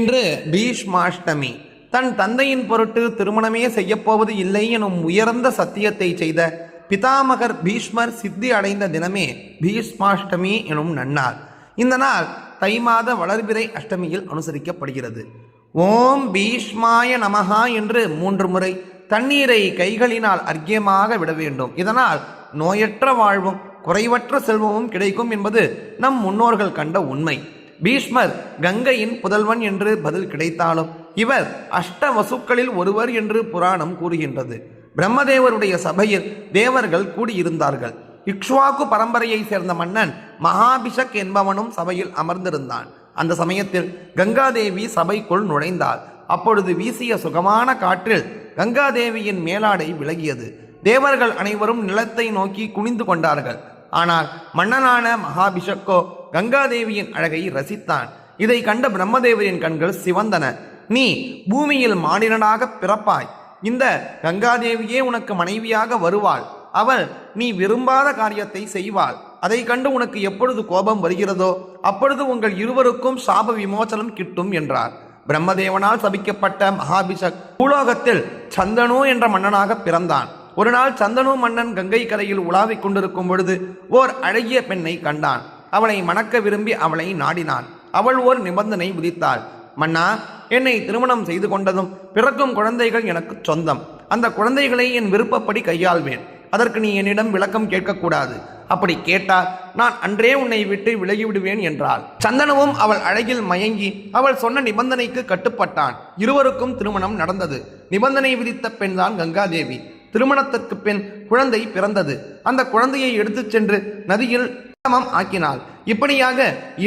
இன்று பீஷ்மாஷ்டமி தன் தந்தையின் பொருட்டு திருமணமே செய்யப்போவது இல்லை எனும் உயர்ந்த சத்தியத்தை செய்த பிதாமகர் பீஷ்மர் சித்தி அடைந்த தினமே பீஷ்மாஷ்டமி எனும் நன்னார் இந்த நாள் தை மாத வளர்பிறை அஷ்டமியில் அனுசரிக்கப்படுகிறது. ஓம் பீஷ்மாய நமகா என்று மூன்று முறை தண்ணீரை கைகளினால் அர்க்கியமாக விட வேண்டும். இதனால் நோயற்ற வாழ்வும் குறைவற்ற செல்வமும் கிடைக்கும் என்பது நம் முன்னோர்கள் கண்ட உண்மை. பீஷ்மர் கங்கையின் புதல்வன் என்று பதில் கிடைத்தாலும் இவர் அஷ்ட வசுக்களில் ஒருவர் என்று புராணம் கூறுகின்றது. பிரம்மதேவருடைய சபையில் தேவர்கள் கூடியிருந்தார்கள். இக்ஷ்வாக்கு பரம்பரையை சேர்ந்த மன்னன் மகாபிஷக் என்பவனும் சபையில் அமர்ந்திருந்தான். அந்த சமயத்தில் கங்காதேவி சபைக்குள் நுழைந்தாள். அப்பொழுது வீசிய சுகமான காற்றில் கங்காதேவியின் மேலாடை விலகியது. தேவர்கள் அனைவரும் நிலத்தை நோக்கி குனிந்து கொண்டார்கள். ஆனால் மன்னனான மகாபிஷக்கோ கங்காதேவியின் அழகை ரசித்தான். இதை கண்ட பிரம்மதேவரின் கண்கள் சிவந்தன. நீ பூமியில் மானிடனாக பிறப்பாய். இந்த கங்காதேவியே உனக்கு மனைவியாக வருவாள். அவள் நீ விரும்பாத காரியத்தை செய்வாள். அதை கண்டு உனக்கு எப்பொழுது கோபம் வருகிறதோ அப்பொழுது உங்கள் இருவருக்கும் சாப விமோசனம் கிட்டும் என்றார். பிரம்மதேவனால் சபிக்கப்பட்ட மகாபிஷக் பூலோகத்தில் சந்தனு என்ற மன்னனாக பிறந்தான். ஒரு நாள் சந்தனு மன்னன் கங்கை கரையில் உலாவிக் கொண்டிருக்கும் பொழுது ஓர் அழகிய பெண்ணை கண்டான். அவளை மணக்க விரும்பி அவளை நாடினான் அவள் ஓர் நிபந்தனை விதித்தாள். மன்னா என்னை திருமணம் செய்து கொண்டதும் பிறக்கும் குழந்தைகள் எனக்கு சொந்தம். அந்த குழந்தைகளை என் விருப்பப்படி கையாள்வேன். அதற்கு நீ என்னிடம் விளக்கம் கேட்கக்கூடாது. அப்படி கேட்டால் நான் அன்றே உன்னை விட்டு விலகிவிடுவேன் என்றாள். சந்தனவும் அவள் அழகில் மயங்கி அவள் சொன்ன நிபந்தனைக்கு கட்டுப்பட்டான். இருவருக்கும் திருமணம் நடந்தது. நிபந்தனை விதித்த பெண்தான் கங்காதேவி. திருமணத்திற்கு பின் குழந்தை பிறந்தது. அந்த குழந்தையை எடுத்துச் சென்று நதியில் சங்கமம் ஆக்கினாள். இப்படியாக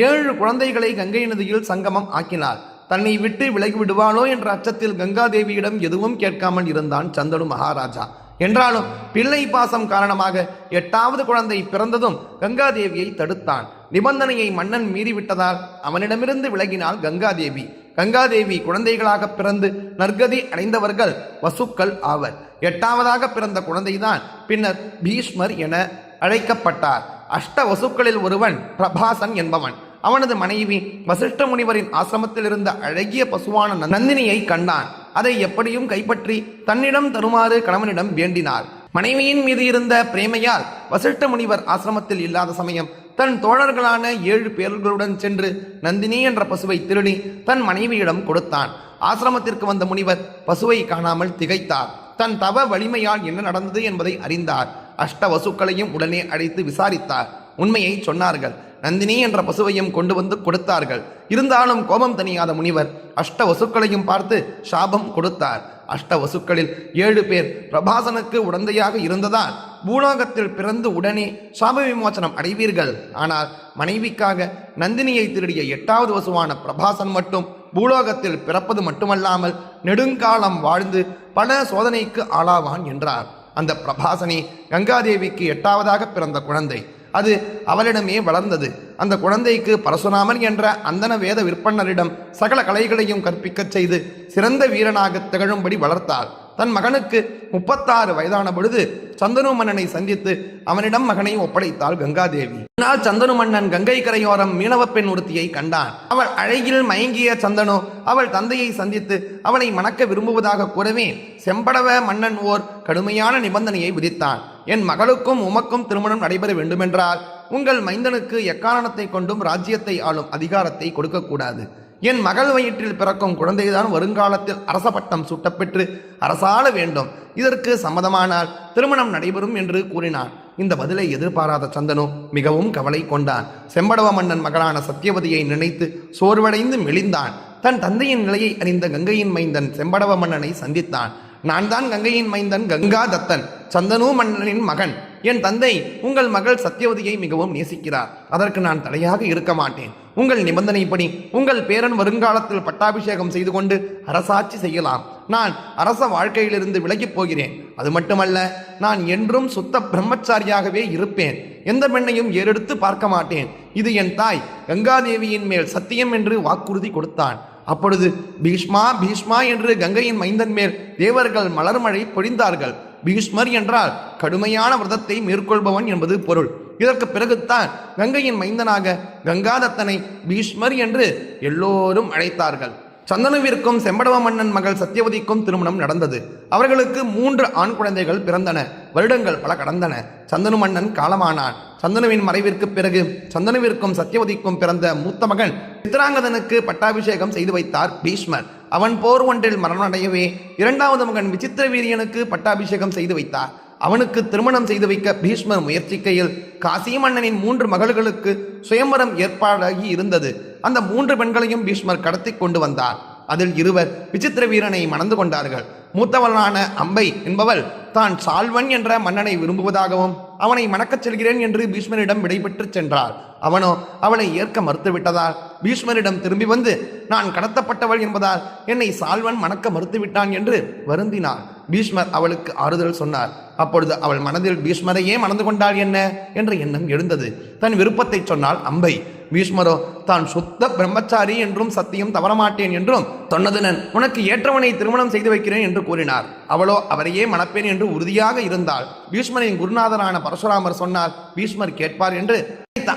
ஏழு குழந்தைகளை கங்கை நதியில் சங்கமம் ஆக்கினாள். தன்னை விட்டு விலகி விடுவாளோ என்ற அச்சத்தில் கங்காதேவியிடம் எதுவும் கேட்காமல் இருந்தான் சந்தனு மகாராஜா. என்றாலும் பிள்ளை பாசம் காரணமாக எட்டாவது குழந்தை பிறந்ததும் கங்காதேவியை தடுத்தான். நிபந்தனையை மன்னன் மீறிவிட்டதால் அவனிடமிருந்து விலகினாள் கங்காதேவி. கங்காதேவி குழந்தைகளாக பிறந்து நற்கதி அடைந்தவர்கள் வசுக்கள் ஆவர். எட்டாவதாக பிறந்த குழந்தைதான். பின்னர் பீஷ்மர் என அழைக்கப்பட்டார். அஷ்ட வசுக்களில் ஒருவன் பிரபாசன் என்பவன். அவனது மனைவி வசிஷ்ட முனிவரின் ஆசிரமத்தில் இருந்த அழகிய பசுவான நந்தினியை கண்டான். அதை எப்படியும் கைப்பற்றி தன்னிடம் தருமாறு கணவனிடம் வேண்டினார். மனைவியின் மீது இருந்த பிரேமையால் வசிஷ்ட முனிவர் ஆசிரமத்தில் இல்லாத சமயம் தன் தோழர்களான ஏழு பேர்களுடன் சென்று நந்தினி என்ற பசுவை திருடி தன் மனைவியிடம் கொடுத்தான். ஆசிரமத்திற்கு வந்த முனிவர் பசுவை காணாமல் திகைத்தார். தன் தவ வலிமையால் என்ன நடந்தது என்பதை அறிந்தார். அஷ்ட வசுக்களையும் உடனே அழைத்து விசாரித்தார். உண்மையை சொன்னார்கள். நந்தினி என்ற பசுவையும் கொண்டு வந்து கொடுத்தார்கள். இருந்தாலும் கோபம் தணியாத முனிவர் அஷ்ட வசுக்களையும் பார்த்து சாபம் கொடுத்தார். அஷ்ட வசுக்களில் ஏழு பேர் பிரபாசனுக்கு உடந்தையாக இருந்ததால் பூலோகத்தில் பிறந்து உடனே சாப விமோசனம் அடைவீர்கள். ஆனால் மனைவிக்காக நந்தினியை திருடிய எட்டாவது வசுவான பிரபாசன் மட்டும் பூலோகத்தில் பிறப்பது மட்டுமல்லாமல் நெடுங்காலம் வாழ்ந்து பல சோதனைக்கு ஆளாவான் என்றார். அந்த பிரபாசனி கங்காதேவிக்கு எட்டாவதாக பிறந்த குழந்தை. அது அவளிடமே வளர்ந்தது. அந்த குழந்தைக்கு பரசுராமன் என்ற அந்தன வேத விற்பன்னரிடம் சகல கலைகளையும் கற்பிக்கச் செய்து சிறந்த வீரனாக திகழும்படி வளர்த்தாள். தன் மகனுக்கு முப்பத்தாறு வயதான பொழுது சந்தனு மன்னனை சந்தித்து அவனிடம் மகனை ஒப்படைத்தாள் கங்காதேவி. நாள் சந்தனு மன்னன் கங்கை கரையோரம் மீனவ பெண் ஒருத்தியை கண்டான். அவள் அழகில் மயங்கிய சந்தனு அவள் தந்தையை சந்தித்து அவனை மணக்க விரும்புவதாக கூறவே செம்படவ மன்னன் ஓர் கடுமையான நிபந்தனையை விதித்தான். என் மகளுக்கும் உமக்கும் திருமணம் நடைபெற வேண்டுமென்றால் உங்கள் மைந்தனுக்கு எக்காரணத்தை கொண்டும் ராஜ்யத்தை ஆளும் அதிகாரத்தை கொடுக்கக்கூடாது. என் மகள் வயிற்றில் பிறக்கும் குழந்தைதான் வருங்காலத்தில் அரச பட்டம் சூட்டப்பெற்று அரசாள வேண்டும். இதற்கு சம்மதமானால் திருமணம் நடைபெறும் என்று கூறினான். இந்த பதிலை எதிர்பாராத சந்தனு மிகவும் கவலை கொண்டான். செம்படவ மன்னன் மகளான சத்தியவதியை நினைத்து சோர்வடைந்து மெலிந்தான். தன் தந்தையின் நிலையை அறிந்த கங்கையின் மைந்தன் செம்படவ மன்னனை சந்தித்தான். நான் தான் கங்கையின் மைந்தன் கங்கா தத்தன். சந்தனு மன்னனின் மகன். என் தந்தை உங்கள் மகள் சத்தியவதியை மிகவும் நேசிக்கிறார். அதற்கு நான் தடையாக இருக்க மாட்டேன். உங்கள் நிபந்தனைப்படி உங்கள் பேரன் வருங்காலத்தில் பட்டாபிஷேகம் செய்து கொண்டு அரசாட்சி செய்யலாம். நான் அரச வாழ்க்கையிலிருந்து விலகிப் போகிறேன். அது மட்டுமல்ல நான் என்றும் சுத்த பிரம்மச்சாரியாகவே இருப்பேன். எந்த பெண்ணையும் ஏறெடுத்து பார்க்க மாட்டேன். இது என் தாய். கங்காதேவியின் மேல் சத்தியம் என்று வாக்குறுதி கொடுத்தான். அப்பொழுது பீஷ்மா பீஷ்மா என்று கங்கையின் மைந்தன் மேல் தேவர்கள் மலர்மழை பொழிந்தார்கள். பீஷ்மர் என்றால் கடுமையான விரதத்தை மேற்கொள்பவன் என்பது பொருள். இதற்கு பிறகுத்தான் கங்கையின் மைந்தனாக கங்காதத்தனை பீஷ்மர் என்று எல்லோரும் அழைத்தார்கள். சந்தனுவிற்கும் செம்படவ மன்னன் மகள் சத்தியவதிக்கும் திருமணம் நடந்தது. அவர்களுக்கு மூன்று ஆண் குழந்தைகள் பிறந்தன. வருடங்கள் பல கடந்தன. சந்தனு மன்னன் காலமானான். சந்தனுவின் மறைவிற்கு பிறகு சந்தனுவிற்கும் சத்தியவதிக்கும் பிறந்த மூத்த மகன் சித்திராங்கதனுக்கு பட்டாபிஷேகம் செய்து வைத்தார் பீஷ்மர். அவன் போர் ஒன்றில் மரணமடையவே இரண்டாவது மகன் விசித்திர வீரியனுக்கு பட்டாபிஷேகம் செய்து வைத்தார். அவனுக்கு திருமணம் செய்து வைக்க பீஷ்மர் முயற்சிக்கையில் காசி மன்னனின் மூன்று மகள்களுக்கு சுயம்பரம் ஏற்பாடாகி இருந்தது. அந்த மூன்று பெண்களையும் பீஷ்மர் கடத்தி கொண்டு வந்தார். அதில் இருவர் விசித்திர வீரனை மணந்து கொண்டார்கள். மூத்தவளான அம்பை என்பவள் தான் சால்வன் என்ற மன்னனை விரும்புவதாகவும் அவனை மணக்கச் செல்கிறேன் என்று பீஷ்மரிடம் விடைபெற்று சென்றாள். அவனோ அவளை ஏற்க மறுத்துவிட்டதால் பீஷ்மரிடம் திரும்பி வந்து நான் கடத்தப்பட்டவள் என்பதால் என்னை சால்வன் மணக்க மறுத்துவிட்டான் என்று வருந்தினார் பீஷ்மர் அவளுக்கு ஆறுதல் சொன்னார். அப்பொழுது அவள் மனதில் பீஷ்மரையே மணந்து கொண்டாள் என்ன? என்ற எண்ணம் எழுந்தது. தன் விருப்பத்தை சொன்னால் அம்பை பீஷ்மரோ தான் சுத்த பிரம்மச்சாரி என்றும் சத்தியம் தவறமாட்டேன் என்றும் சொன்னதுனன் உனக்கு ஏற்றவனை திருமணம் செய்து வைக்கிறேன் என்று கூறினார். அவளோ அவரையே மணப்பேன் என்று உறுதியாக இருந்தாள். பீஷ்மரின் குருநாதரான பரசுராமர் சொன்னார் பீஷ்மர் கேட்பார் என்று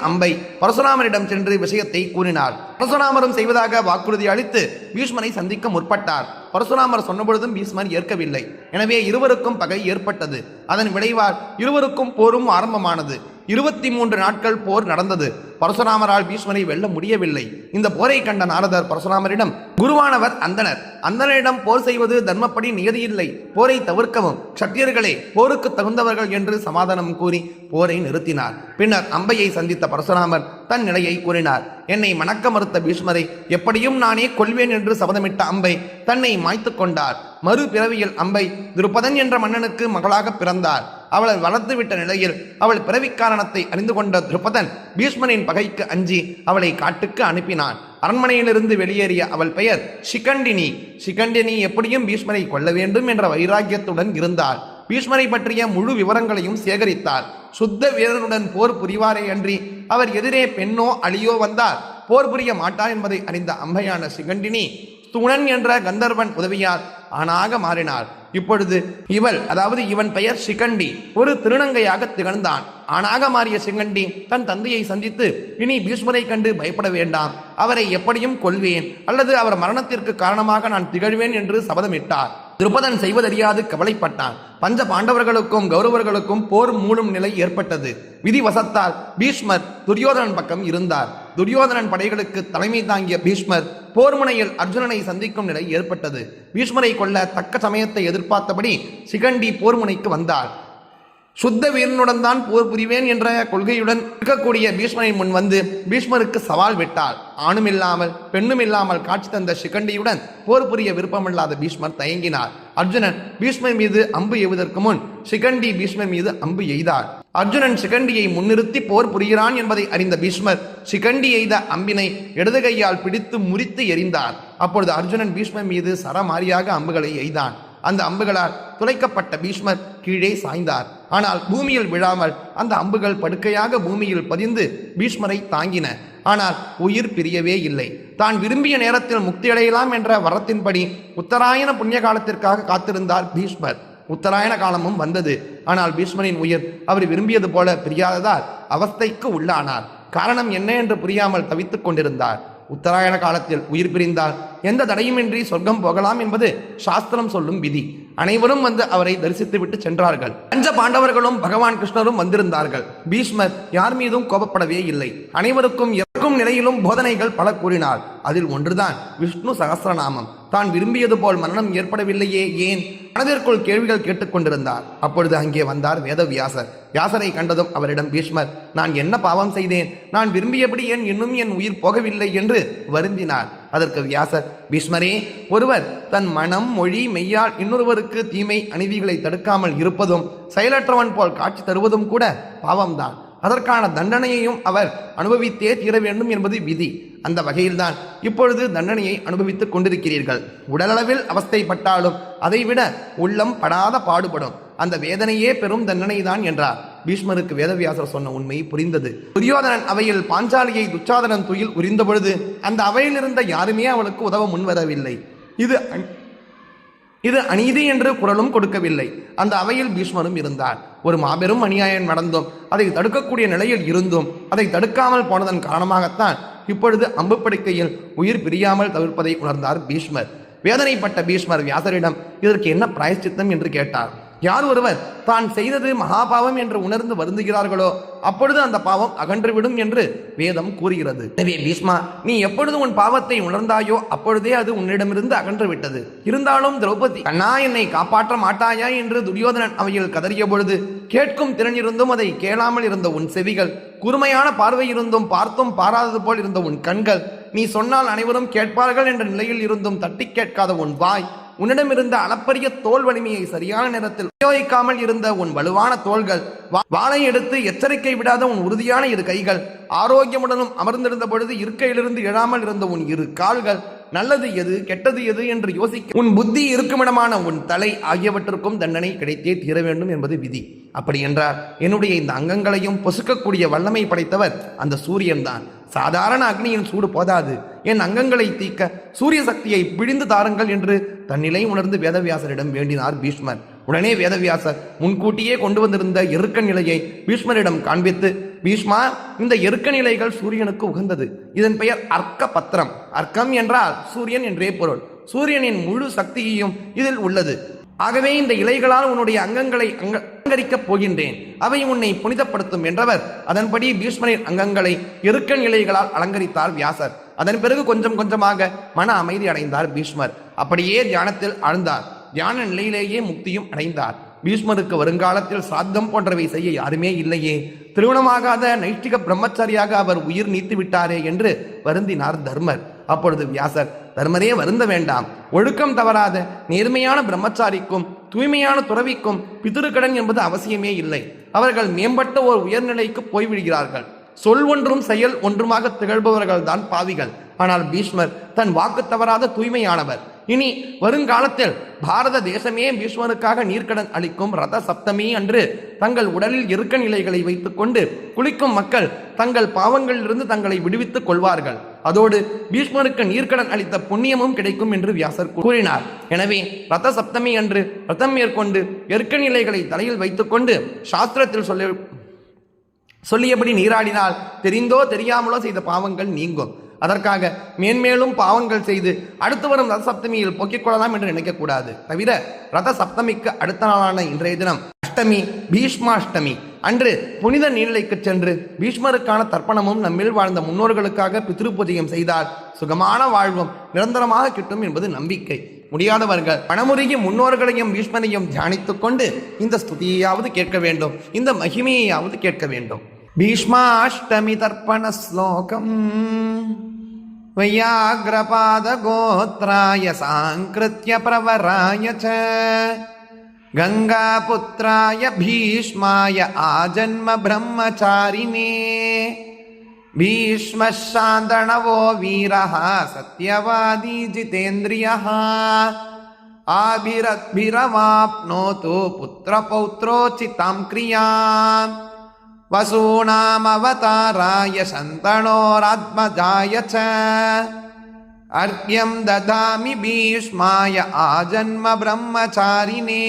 அம்பை பரசுராமரிடம் சென்று விஷயத்தை கூறினார் பரசுராமரும் செய்வதாக வாக்குறுதி அளித்து பீஷ்மரை சந்திக்க முற்பட்டார். பரசுராமர் சொன்னபொழுதும் பீஷ்மர் ஏற்கவில்லை. எனவே இருவருக்கும் பகை ஏற்பட்டது. அதன் விளைவால் இருவருக்கும் போரும் ஆரம்பமானது. இருபத்தி மூன்று நாட்கள் போர் நடந்தது. பரசுராமரால் பீஷ்மரை வெல்ல முடியவில்லை. இந்த போரை கண்ட நாரதர் பரசுராமரிடம் குருவானவர் அந்தனர் அந்தனரிடம் போர் செய்வது தர்மப்படி நியதியில்லை. போரை தவிர்க்கவும். சத்தியர்களே போருக்கு தகுந்தவர்கள் என்று சமாதானம் கூறி போரை நிறுத்தினார். பின்னர் அம்பையை சந்தித்த பரசுராமர் தன் நிலையை கூறினார். என்னை மணக்க மறுத்த பீஷ்மரை எப்படியும் நானே கொல்வேன் என்று சபதமிட்ட அம்பை தன்னை மாய்த்து கொண்டார். மறுபிறவியில் அம்பை திருப்பதன் என்ற மன்னனுக்கு மகளாக பிறந்தார். அவளை வளர்த்துவிட்ட நிலையில் அவள் பிறவி காரணத்தை அறிந்து கொண்ட திருப்பதன் பீஷ்மனின் பகைக்கு அஞ்சி அவளை காட்டுக்கு அனுப்பினான். அரண்மனையிலிருந்து வெளியேறிய அவள் பெயர் சிகண்டினி. சிகண்டினி எப்படியும் பீஷ்மரை கொல்ல வேண்டும் என்ற வைராக்கியத்துடன் இருந்தாள். பீஷ்மரை பற்றிய முழு விவரங்களையும் சேகரித்தார் சுத்த வீரனுடன் போர் புரிவாரே அன்றி அவர் எதிரே பெண்ணோ அழியோ வந்தால் போர் புரிய மாட்டார் என்பதை அறிந்த அம்பையான சிகண்டினி துணன் என்ற கந்தர்வன் உதவியால் ஆணாக மாறினார் இப்பொழுது இவள் அதாவது இவன் பெயர் சிகண்டி ஒரு திருநங்கையாக திகழ்ந்தான். ஆணாக மாறிய சிகண்டி தன் தந்தையை சந்தித்து இனி பீஷ்மரை கண்டு பயப்பட வேண்டாம். அவரை எப்படியும் கொல்வேன் அல்லது அவர் மரணத்திற்கு காரணமாக நான் திகழ்வேன் என்று சபதமிட்டார். திருப்பதன் செய்வதறியாது கவலைப்பட்டான் பஞ்ச பாண்டவர்களுக்கும் கௌரவர்களுக்கும் போர் மூடும் நிலை ஏற்பட்டது. விதிவசத்தால் பீஷ்மர் துரியோதனன் பக்கம் இருந்தார். துரியோதனன் படைகளுக்கு தலைமை தாங்கிய பீஷ்மர் போர் முனையில் அர்ஜுனனை சந்திக்கும் நிலை ஏற்பட்டது. பீஷ்மரை கொல்ல தக்க சமயத்தை எதிர்பார்த்தபடி சிகண்டி போர் முனைக்கு வந்தார். சுத்த வீரனுடன் தான் போர் புரிவேன் என்ற கொள்கையுடன் இருக்கக்கூடிய பீஷ்மனின் முன் வந்து பீஷ்மருக்கு சவால் விட்டால் ஆணும் இல்லாமல் பெண்ணும் இல்லாமல் காட்சி தந்த சிகண்டியுடன் போர் புரிய விருப்பமில்லாத பீஷ்மர் தயங்கினார். அர்ஜுனன் பீஷ்மர் மீது அம்பு எய்வதற்கு முன் சிகண்டி பீஷ்மர் மீது அம்பு எய்தார் அர்ஜுனன் சிகண்டியை முன்னிறுத்தி போர் புரிகிறான் என்பதை அறிந்த பீஷ்மர் சிகண்டி எய்த அம்பினை இடது கையால் பிடித்து முறித்து எறிந்தார். அப்பொழுது அர்ஜுனன் பீஷ்மர் மீது சரமாரியாக அம்புகளை எய்தான். அந்த அம்புகளால் துளைக்கப்பட்ட பீஷ்மர் கீழே சாய்ந்தார். ஆனால் பூமியில் விழாமல் அந்த அம்புகள் படுக்கையாக பூமியில் பதிந்து பீஷ்மரை தாங்கின. ஆனால் உயிர் பிரியவே இல்லை. தான் விரும்பிய நேரத்தில் முக்தியடையலாம் என்ற வரத்தின்படி உத்தராயண புண்ணிய காலத்திற்காக காத்திருந்தார் பீஷ்மர். உத்தராயண காலமும் வந்தது. ஆனால் பீஷ்மரின் உயிர் அவர் விரும்பியது போல பிரியாததால் அவஸ்தைக்கு உள்ளானார். காரணம் என்ன என்று புரியாமல் தவித்துக் கொண்டிருந்தார். உத்தராயண காலத்தில் உயிர் பிரிந்தால் எந்த தடையுமின்றி சொர்க்கம் போகலாம் என்பது சாஸ்திரம் சொல்லும் விதி. அனைவரும் வந்து அவரை தரிசித்து விட்டு சென்றார்கள். பஞ்ச பாண்டவர்களும் பகவான் கிருஷ்ணரும் வந்திருந்தார்கள். பீஷ்மர் யார் மீதும் கோபப்படவே இல்லை. அனைவருக்கும் இறக்கும் நிலையிலும் போதனைகள் பல கூறினார். அதில் ஒன்றுதான் விஷ்ணு சகசிரநாமம். தான் விரும்பியது போல் மரணம் ஏற்படவில்லையே ஏன்? மனதிற்குள் கேள்விகள் கேட்டுக்கொண்டிருந்தார் அப்பொழுது அங்கே வந்தார் வேதவியாசர். வியாசரை கண்டதும் அவரிடம் பீஷ்மர் நான் என்ன பாவம் செய்தேன்? நான் விரும்பியபடி ஏன் இன்னும் என் உயிர் போகவில்லை என்று வருந்தினார். அதற்கு வியாசர் பீஷ்மரே ஒருவர் தன் மனம் மொழி மெய்யால் இன்னொருவருக்கு தீமை அநீதிகளை தடுக்காமல் இருப்பதும் செயலற்றவன் போல் காட்சி தருவதும் கூட பாவம்தான். அதற்கான தண்டனையையும் அவர் அனுபவித்தே தீர வேண்டும் என்பது விதி. அந்த வகையில்தான் இப்பொழுது தண்டனையை அனுபவித்துக் கொண்டிருக்கிறீர்கள். உடலளவில் அவஸ்தைப்பட்டாலும் அதைவிட உள்ளம் படாத பாடுபடும். அந்த வேதனையே பெரும் தண்டனை தான் என்றார். பீஷ்மருக்கு வேதவியாசர் சொன்ன உண்மை புரிந்தது. துரியோதனன் அவையில் பாஞ்சாலியை துச்சாதனன் துயில் உரிந்த பொழுது அந்த அவையில் இருந்த யாருமே அவளுக்கு உதவ முன்வரவில்லை. இது இது அநீதி என்று குரலும் கொடுக்கவில்லை. அந்த அவையில் பீஷ்மரும் இருந்தார். ஒரு மாபெரும் அநியாயம் நடந்தும். அதை தடுக்கக்கூடிய நிலையில் இருந்தும். அதை தடுக்காமல் போனதன் காரணமாகத்தான் இப்பொழுது அம்பு படுக்கையில் உயிர் பிரியாமல் தவிர்ப்பதை உணர்ந்தார் பீஷ்மர். வேதனைப்பட்ட பீஷ்மர் வியாசரிடம் இதற்கு என்ன பிராயச்சித்தம்? என்று கேட்டார். யார் ஒருவர் தான் செய்தது மகாபாவம் என்று உணர்ந்து வருந்துகிறார்களோ அப்பொழுது அந்த பாவம் அகன்றுவிடும் என்று வேதம் கூறுகிறது. எனவே பீஷ்மா நீ எப்பொழுது உன் பாவத்தை உணர்ந்தாயோ அப்பொழுதே அது உன்னிடமிருந்து அகன்று விட்டது இருந்தாலும் திரௌபதி கண்ணா என்னை காப்பாற்ற மாட்டாயா? என்று துரியோதனன் அவையில் கதறிய பொழுது கேட்கும் திறன் இருந்தும் அதை கேளாமல் இருந்த உன் செவிகள் கூர்மையான பார்வை இருந்தும் பார்த்தும் பாராதது போல் இருந்த உன் கண்கள் நீ சொன்னால் அனைவரும் கேட்பார்கள் என்ற நிலையில் இருந்தும் தட்டி கேட்காத உன் வாய் உன்னிடம் இருந்த அளப்பரிய தோல் வலிமையை சரியான நேரத்தில் உபயோகிக்காமல் இருந்த உன் வலுவான தோள்கள் வா- வாளை எடுத்து எச்சரிக்கை விடாத உன் உறுதியான இரு கைகள் ஆரோக்கியமுடனும் அமர்ந்திருந்த பொழுது இருக்கையிலிருந்து எழாமல் இருந்த உன் இரு கால்கள் நல்லது எது கெட்டது எது என்று யோசிக்க உன் புத்தி இருக்குமிடமான உன் தலை ஆகியவற்றுக்கும் தண்டனை கிடைத்தே தீர வேண்டும் என்பது விதி. அப்படி என்றால் என்னுடைய இந்த அங்கங்களையும் பொசுக்கக்கூடிய வல்லமை படைத்தவர் அந்த சூரியன்தான். சாதாரண அக்னியின் சூடு போதாது. என் அங்கங்களை தீக்க சூரிய சக்தியை பிழிந்து தாருங்கள் என்று தன்னிலை உணர்ந்து வேதவியாசரிடம் வேண்டினார் பீஷ்மர். உடனே வேதவியாசர் முன்கூட்டியே கொண்டு வந்திருந்த எருக்க நிலையை பீஷ்மரிடம் காண்பித்து பீஷ்மா இந்த எருக்க நிலைகள் சூரியனுக்கு உகந்தது. இதன் பெயர் அர்க்க பத்திரம் அர்க்கம் என்றால் சூரியன் என்றே பொருள். சூரியனின் முழு சக்தியையும் இதில் உள்ளது. ஆகவே இந்த இலைகளால் உன்னுடைய அங்கங்களை அங்க- அலங்கரிக்கப் போகின்றேன். அவை உன்னை புனிதப்படுத்தும் என்றவர். அதன்படி பீஷ்மரின் அங்கங்களை எருக்கன் இலைகளால் அலங்கரித்தார் வியாசர். அதன் பிறகு கொஞ்சம் கொஞ்சமாக மன அமைதி அடைந்தார் பீஷ்மர். அப்படியே தியானத்தில் ஆழ்ந்தார். தியான நிலையிலேயே முக்தியும் அடைந்தார். பீஷ்மருக்கு வருங்காலத்தில் சாத்தம் போன்றவை செய்ய யாருமே இல்லையே. திருமணமாகாத நைஷ்டிக பிரம்மச்சாரியாக அவர் உயிர் நீத்து விட்டாரே என்று வருந்தினார் தர்மர். அப்பொழுது வியாசர் தர்மரே வருந்த வேண்டாம். ஒழுக்கம் தவறாத நேர்மையான பிரம்மச்சாரிக்கும் தூய்மையான துறவிக்கும் பிதிருக்கடன் என்பது அவசியமே இல்லை. அவர்கள் மேம்பட்ட ஒரு உயர்நிலைக்கு போய்விடுகிறார்கள். சொல் ஒன்றும் செயல் ஒன்றுமாக திகழ்பவர்கள் தான் பாவிகள். ஆனால் பீஷ்மர் தன் வாக்கு தவறாத தூய்மையானவர். இனி வருங்காலத்தில் பாரத தேசமே பீஷ்மருக்காக நீர்க்கடன் அளிக்கும் ரத சப்தமி அன்று தங்கள் உடலில் இருக்க நிலைகளை வைத்துக்கொண்டு குளிக்கும் மக்கள் தங்கள் பாவங்களிலிருந்து தங்களை விடுவித்துக் கொள்வார்கள். அதோடு பீஷ்மருக்கு நீர்க்கடன் அளித்த புண்ணியமும் கிடைக்கும் என்று வியாசர் கூறினார். எனவே ரத சப்தமி அன்று ரதம் மேற்கொண்டு எர்க்க நிலைகளை தலையில் வைத்துக்கொண்டு சாஸ்திரத்தில் சொல்லி சொல்லியபடி நீராடினால் தெரிந்தோ தெரியாமலோ செய்த பாவங்கள் நீங்கும். அதற்காக மேன்மேலும் பாவங்கள் செய்து அடுத்து வரும் ரத சப்தமியில் போக்கிக் கொள்ளலாம் என்று நினைக்கக்கூடாது. தவிர ரத சப்தமிக்கு அடுத்த நாளான இன்றைய தினம் அஷ்டமி பீஷ்மாஷ்டமி. அன்று புனித நீர்நிலைக்கு சென்று பீஷ்மருக்கான தர்ப்பணமும் நம்மில் வாழ்ந்த முன்னோர்களுக்காக பித்ருபூஜையும் செய்தால் சுகமான வாழ்வும் நிரந்தரமாக கிட்டும் என்பது நம்பிக்கை. முடியாதவர்கள் பணமுறையும் முன்னோர்களையும் பீஷ்மனையும் தியானித்துக் கொண்டு இந்த ஸ்துதியையாவது கேட்க வேண்டும் இந்த மகிமையையாவது கேட்க வேண்டும். भीष्माष्टमितर्पणश्लोकम् वैयाग्रपादगोत्राय साङ्कृत्यप्रवराय च गङ्गापुत्राय भीष्माय आजन्म ब्रह्मचारिणे भीष्मशान्तणवो वीरः सत्यवादी जितेन्द्रियः आभिरद्भिरवाप्नोतु पुत्रपौत्रोचितां क्रियाम् वसूनामवताराय शन्तणोरात्मजाय च अर्घ्यं ददामि भीष्माय आजन्म ब्रह्मचारिणे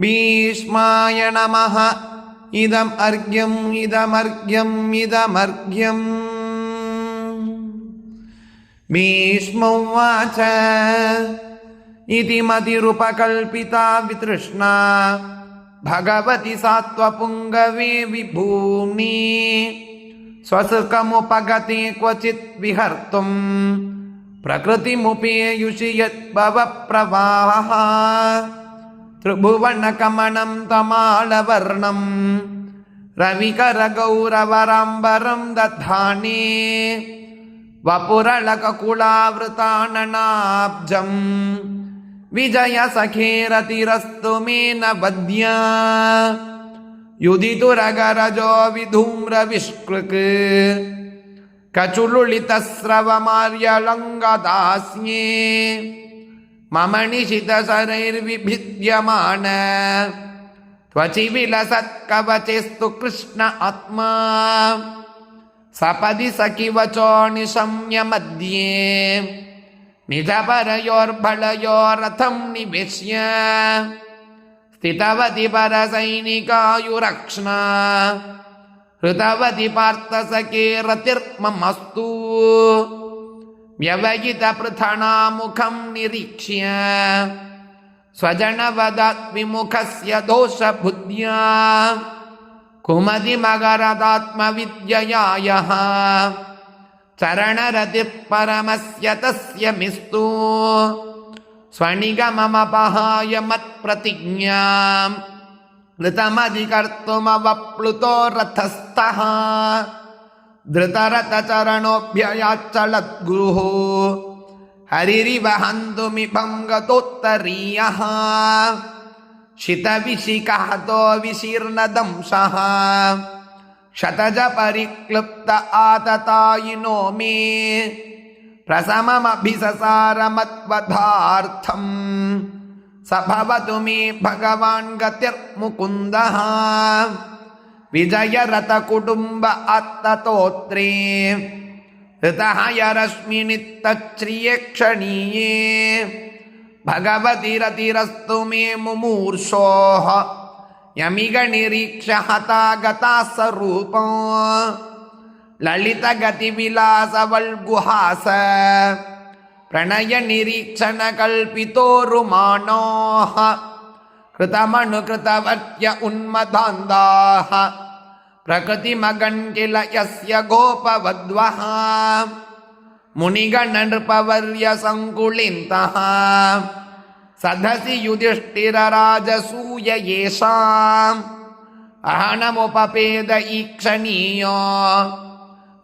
भीष्माय नमः इदम् अर्घ्यम् इदमर्घ्यम् इदमर्घ्यम् भीष्मोवाच इति मतिरुपकल्पिता वितृष्णा भगवति सात्वपुङ्गवे विभूमि स्वसुखमुपगते क्वचित् विहर्तुम् प्रकृतिमुपेयुषि यद्भवप्रवाहः त्रिभुवनकमनं तमालवर्णम् रविकरगौरवराम्बरं दधाने वपुरलककुलावृताननाब्जम् ವಿಜಯ ಸಖೇರತಿರಸ್ತು ಮೇನ ಬದ್ಯ ಯುದಿತು ರಗರಜೋ ವಿಧೂಮ್ರ ವಿಷ್ಕೃಕ್ ಕಚುಲುಳಿತ ಸ್ರವ ಮಾರ್ಯಳಂಗ ದಾಸ್ಯೇ ಮಮಣಿಷಿತ ಶರೈರ್ವಿಭಿದ್ಯಮಾನ ತ್ವಚಿ ವಿಲಸತ್ ಕವಚೇಸ್ತು ಕೃಷ್ಣ ಆತ್ಮ ಸಪದಿ ಸಖಿ ವಚೋ ನಿಶಮ್ಯ ಮಧ್ಯೆ निजपरयोर्बलयोरथं निवेश्य स्थितवति परसैनिकायुरक्ष्णा हृतवति पार्थसखे रतिर्ममस्तु व्यवहितपृथणामुखं निरीक्ष्य स्वजनवदात् विमुखस्य दोषबुद्ध्या कुमतिमगरदात्मविद्यया यः चरणरतिः परमस्य तस्य मिस्तु स्वनिगममपहाय मत्प्रतिज्ञाम् ऋतमधिकर्तुमवप्लुतो रथस्थः धृतरथचरणोऽभ्ययाच्चलद्गुरुः हरिरिव हन्तुमिभं गतोत्तरीयः शितविशिखहतो विशीर्णदंशः शतजपरिक्लुप्त आततायिनो मे प्रसममभिससारमत्वधार्थम् स भवतु मे भगवान् गतिर्मुकुन्दः विजयरथकुटुम्ब अत्ततोत्रे ऋतः यरश्मिनित्तच्छ्रिये क्षणीये भगवति रतिरस्तु मे मुमूर्षोः यमिग निरीक्ष हता गता स्वरूपो ललितगतिविलासवल्गुहास प्रणयनिरीक्षणकल्पितोरुमाणोः कृतमनुकृतवर्त्य उन्मदान्दाः प्रकृतिमगन् किल यस्य गोपवद्वः मुनिगणनृपवर्यसङ्कुलिन्तः सदसि युधिष्ठिरराजसूय येषाम् अहनमुपपेद ईक्षणीयो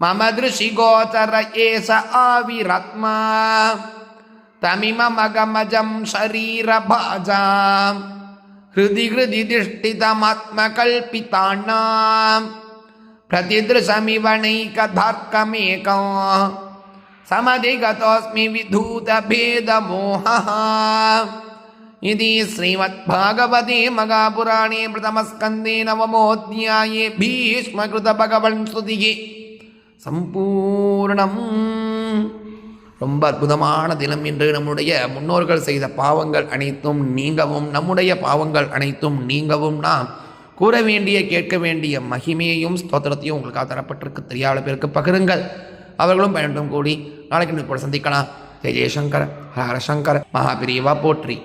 मम दृशिगोचर एष आविरत्मा तमिममगमजं शरीरभाजाम् हृदि हृदि दिष्टितमात्मकल्पितानां प्रतिदृशमिव नैकधार्कमेकं समधिगतोऽस्मि विधूतभेदमोहः इति श्रीमद्भागवते मगापुराणे प्रथमस्कन्दे नवमोऽध्याये भीष्मकृतभगवन् स्तुतिः சம்பூர்ணம் ரொம்ப அற்புதமான தினம் என்று நம்முடைய முன்னோர்கள் செய்த பாவங்கள் அனைத்தும் நீங்கவும் நம்முடைய பாவங்கள் அனைத்தும் நீங்கவும் நாம் கூற வேண்டிய கேட்க வேண்டிய மகிமையையும் ஸ்தோத்திரத்தையும் உங்களுக்காக தரப்பட்டிருக்கு தெரியாத பேருக்கு பகிருங்கள் அவர்களும் பயனும் கூடி நாளைக்கு கூட சந்திக்கலாம் ஜெய ஜெயசங்கர் ஹர சங்கர் மகாபிரிவா போற்றி